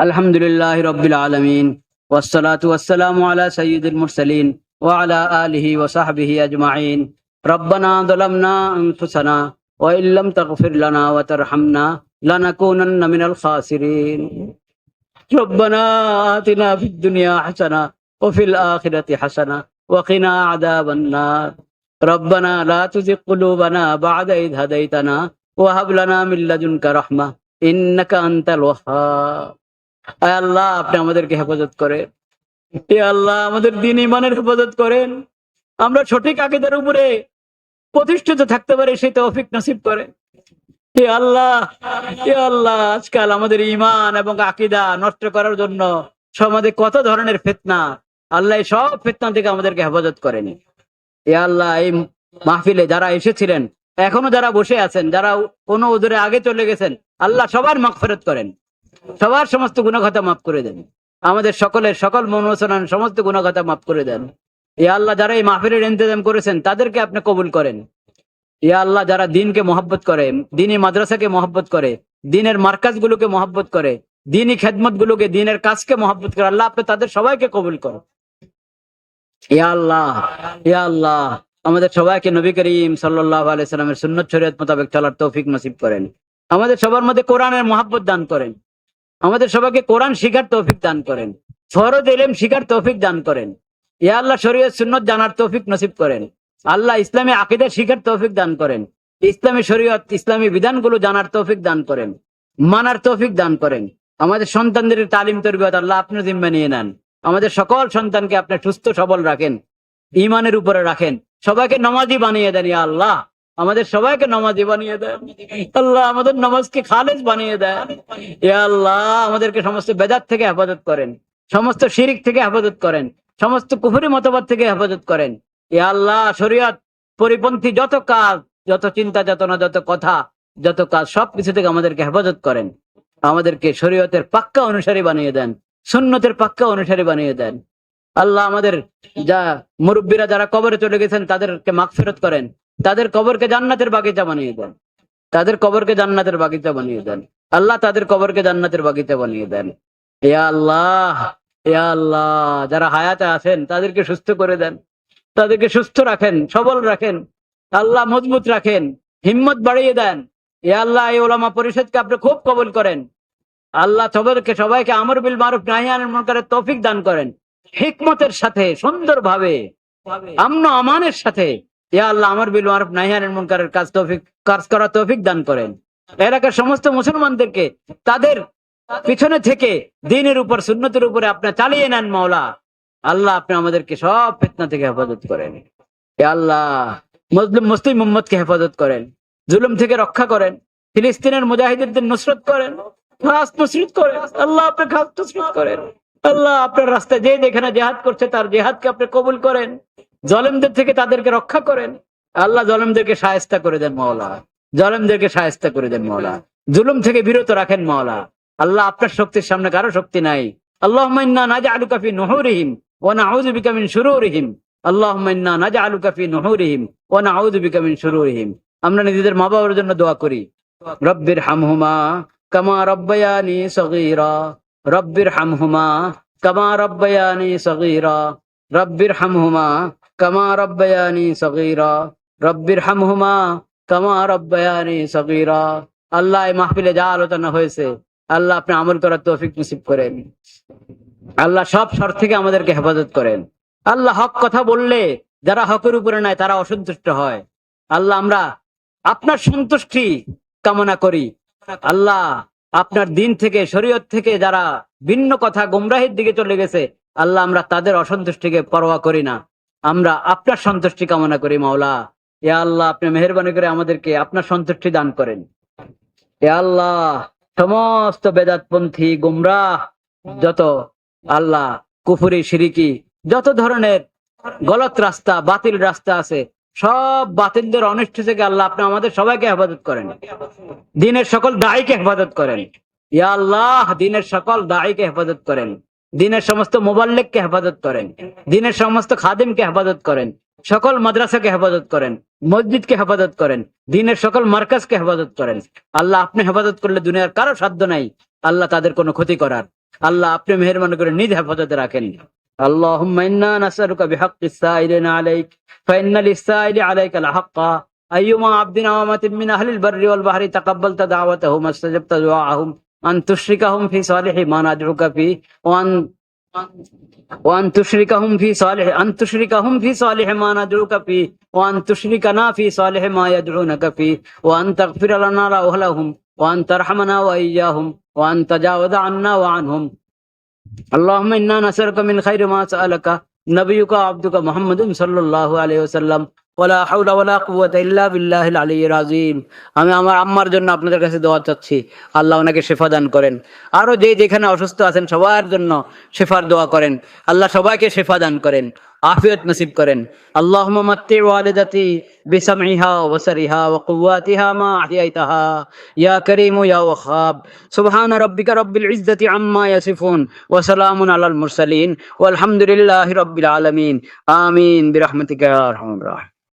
الحمد لله رب العالمين والصلاة والسلام على سيد المرسلين وعلى آله وصحبه أجمعين ربنا ظلمنا أنفسنا وإن لم تغفر لنا وترحمنا لنكونن من الخاسرين ربنا آتنا في الدنيا حسنة وفي الآخرة حسنة وقنا عذاب النار ربنا لا تزغ قلوبنا بعد إذ هديتنا وهب لنا من لدنك رحمة إنك أنت الوهاب আয় আল্লাহ, আপনি আমাদেরকে হেফাজত করেন। এ আল্লাহ, আমাদের দিন ইমানের হেফাজত করেন। আমরা সঠিক আকিদার উপরে প্রতিষ্ঠিত থাকতে পারি, সেই তৌফিক নসিব করে হে আল্লাহ হে আল্লাহ, আজকাল আমাদের ইমান এবং আকিদা নষ্ট করার জন্য সমাজে কত ধরনের ফেতনা। আল্লাহ সব ফেতনা থেকে আমাদেরকে হেফাজত করেন। এ আল্লাহ, এই মাহফিলে যারা এসেছিলেন, এখনও যারা বসে আছেন, যারা কোনো ওদরে আগে চলে গেছেন, আল্লাহ সবার মাগফিরাত করেন। সবার সমস্ত গুণাখাতা মাফ করে দেন। আমাদের সকলের সকল মনোসনান সমস্ত গুণাখাতা মাফ করে দেন। এ আল্লাহ যারা এই মাহফিলের ইন্তজাম করেছেন, তাদেরকে আপনি কবুল করেন। ইয়া আল্লাহ যারা দিনকে মহব্বত করে, দিনী মাদ্রাসাকে মহব্বত করে, দিনের মার্কাজ গুলোকে মহব্বত করে, দিনী খেদমত গুলোকে দিনের কাজকে মহব্বত করে, আল্লাহ আপনি তাদের সবাইকে কবুল করো ইয়া আল্লাহ ইয়া আল্লাহ, আমাদের সবাইকে নবী করিম সাল্লাহ আলাইসালামের সুন্নত শরীয়ত মোতাবেক চলার তৌফিক নসিব করেন। আমাদের সবার মধ্যে কোরআনের মহাব্বত দান করেন। আমাদের সবাইকে কোরআন শিখার তৌফিক দান করেন। ফরজ এলেম শিখার তৌফিক দান করেন। ইয়া আল্লাহ শরীয়ত সুন্নত জানার তৌফিক নসিব করেন। আল্লাহ ইসলামী আকিদা শিখার তৌফিক দান করেন। ইসলামী শরীয়ত, ইসলামী বিধানগুলো জানার তৌফিক দান করেন। মানার তৌফিক দান করেন। আমাদের সন্তানদের তালিম তরবিয়ত আল্লাহ আপনার জিম্মা নিয়ে নেন। আমাদের সকল সন্তানকে আপনি সুস্থ সবল রাখেন। ইমানের উপরে রাখেন। সবাইকে নমাজি বানিয়ে দেন ইয়া আল্লাহ। আমাদের সবাইকে নমাজি বানিয়ে দেন। আল্লাহ আমাদের নমাজকে খালেজ বানিয়ে দেন। ইয়া আল্লাহ, আমাদেরকে সমস্ত বেদাত থেকে হেফাজত করেন। সমস্ত শিরিক থেকে হেফাজত করেন। সমস্ত কুফুরি মতবাদ থেকে হেফাজত করেন। আল্লাহ, শরীয়ত, পরিপন্থী যত কাজ, যত চিন্তা চেতনা যত কথা, যত কাজ, সবকিছু থেকে আমাদেরকে হেফাজত করেন। আমাদেরকে শরীয়তের পাক্কা অনুসারী বানিয়ে দেন। সুন্নতের পাক্কা অনুসারী বানিয়ে দেন। আল্লাহ আমাদের যা মুরব্বীরা যারা কবরে চলে গেছেন, তাদেরকে মাগফিরত করেন। তাদের কবরকে জান্নাতের বাগিচা বানিয়ে দেন। তাদের কবরকে জান্নাতের বাগিচা বানিয়ে দেন। আল্লাহ তাদের কবরকে জান্নাতের বাগিচা বানিয়ে দেন। ইয়া আল্লাহ ইয়া আল্লাহ, যারা হায়াতে আছেন, তাদেরকে সুস্থ করে দেন। তাদেরকে সুস্থ রাখেন, সবল রাখেন। আল্লাহ মজবুত রাখেন, হিম্মত বাড়িয়ে দেন। ইয়া আল্লাহ, এই ওলামা পরিষদকে আপনি খুব কবল করেন। আল্লাহ সবাইকে সবাইকে আমর বিল মারুফ নাহিয়ানের মুনকারের তৌফিক দান করেন। হিকমতের সাথে, সুন্দরভাবে আমন আমানের সাথে ইয়া আল্লাহ, আমর বিল মারুফ নাহিয়ানের মুনকারের কাজ তৌফিক, কাজ করা তৌফিক দান করেন। এলাকার সমস্ত মুসলমানদেরকে তাদের পিছনে থেকে দিনের উপর, সুন্নতের উপরে আপনি চালিয়ে নেন মাওলা। আল্লাহ আপনি আমাদেরকে সব থেকে হেফাজত করেন। আল্লাহ, মুসলিম মুসলিম মোহাম্মদকে হেফাজত করেন। জুলুম থেকে রক্ষা করেন। ফিলিস্তিনের মুজাহিদদের নুসরত করেন। করেন। আল্লাহ আপনি খাস নুসরত করেন। আল্লাহ আপনার রাস্তায় যে যেখানে জেহাদ করছে, তার জেহাদকে আপনি কবুল করেন। জলেমদের থেকে তাদেরকে রক্ষা করেন। আল্লাহ জলেমদেরকে সায়স্তা করে দেন মাওলা। জলেমদেরকে সায়স্তা করে দেন মাওলা। জুলুম থেকে বিরত রাখেন মাওলা। আল্লাহ আপনার শক্তির সামনে কারও শক্তি নাই। আল্লাহ নাজআলুকা ফি নুহুরিহিম ওয়া নাউযু বিকা মিন শুরুরিহিম। আল্লাহুম্মা ইন্না নাজআলুকা ফি নুহুরিহিম ওয়া নাউযু বিকা মিন শুরুরিহিম। আমরা নিজেদের মা বাবার জন্য দোয়া করি। রব্বির হামহুমা কামা রব্বায়ানি সগীরা। রব্বির হামহুমা কামা রব্বায়ানি সগীরা। রব্বির হামহুমা কামা রব্বায়ানি সগীরা। রব্বির হামহুমা কামা রব্বায়ানি সগীরা। আল্লাহ এই মাহফিলে যা আলোচনা হয়েছে, আল্লাহ আপনি আমল করার তৌফিক নসিব করেন। আল্লাহ সব শর থেকে আমাদেরকে হেফাজত করেন। আল্লাহ হক কথা বললে যারা হকের উপরে নাই তারা অসন্তুষ্ট হয়। আল্লাহ আমরা আপনার সন্তুষ্টি কামনা করি। আল্লাহ আপনার দিন থেকে, শরীয়ত থেকে যারা ভিন্ন কথা, গুমরাহির দিকে চলে গেছে, আল্লাহ আমরা তাদের অসন্তুষ্টিকে পরোয়া করি না। আমরা আপনার সন্তুষ্টি কামনা করি, মাওলা। ইয়া আল্লাহ, আপনি মেহরবানি করে আমাদেরকে আপনার সন্তুষ্টি দান করেন। ইয়া আল্লাহ, সমস্ত বেদাতপন্থী গুমরাহ, যত আল্লাহ, কুফুরি, সিরিকি, যত ধরনের গলত রাস্তা, বাতিল রাস্তা আছে, সব বাতিলদের অনিষ্ট থেকে আল্লাহ আপনি আমাদের সবাইকে হেফাজত করেন। দিনের সকল দায়ীকে হেফাজত করেন। ইয়া আল্লাহ, দিনের সকল দায়ীকে হেফাজত করেন। দিনের সমস্ত মোবাল্লেককে হেফাজত করেন দিনের সমস্ত খাদিমকে হেফাজত করেন সকল মাদ্রাসাকে হেফাজত করেন মসজিদকে হেফাজত করেন দিনের সকল মার্কাজকে হেফাজত করেন আল্লাহ আপনি হেফাজত করলে দুনিয়ার কারো সাধ্য নাই আল্লাহ তাদের কোনো ক্ষতি করার আল্লাহ আপনি মেহরবানি করে নিজ হেফাজতে রাখেন اللهم إنا نسألك بحق السائلين عليك فإن للسائل عليك لحقا أيما عبد وامة من أهل البر والبحر تقبلت دعوتهم واستجبت دعاءهم अन तुश्रिका हम फ़ी साल माना जुड़का फ़ी वन वन तुश्रिका हम फ़ी साल अन तुश्रिका हम फ़ी साल माना जुड़का फ़ी, वन तुश्रिका ना फ़ी साल माया जुड़ो नफी वन तकफिर लना रहला हम वन तरहमना वैया हम वन तजावद अन्ना वान हम अल्लाह इन्ना नसर का मिन खैर मा सलका नबी का अब्द का मोहम्मद सल्लल्लाहु अलैहि वसल्लम। ওলা হাউলা ওলা কুয়াত ইল্লা বিল্লাহিল আলিয়্যিল আযীম। আমি আমার আম্মার জন্য আপনাদের কাছে দোয়া চাচ্ছি। আল্লাহ ওনাকে শেফা দান করেন। আরও যে যেখানে অসুস্থ আছেন সবার জন্য শেফার দোয়া করেন। আল্লাহ সবাইকে শেফা দান করেন। আফিয়ত নসিব করেন। আল্লাহ মাতি ওয়ালিদাতি বিসামিহা ওয়াসারিহা ওয়া কুওয়াতিহা মা আহিয়াইতাহা ইয়া করিম ইয়া ওয়াহাব সুবহান রাব্বিকা রাব্বিল ইজ্জাতি আম্মা ইয়াসিফুন ওয়া সালামুন আলাল মুরসালিন। ওয়ালহামদুলিল্লাহি রাব্বিল আলামিন। আমিন। বিরহমাতিকা ইয়া আরহামার রাহিম।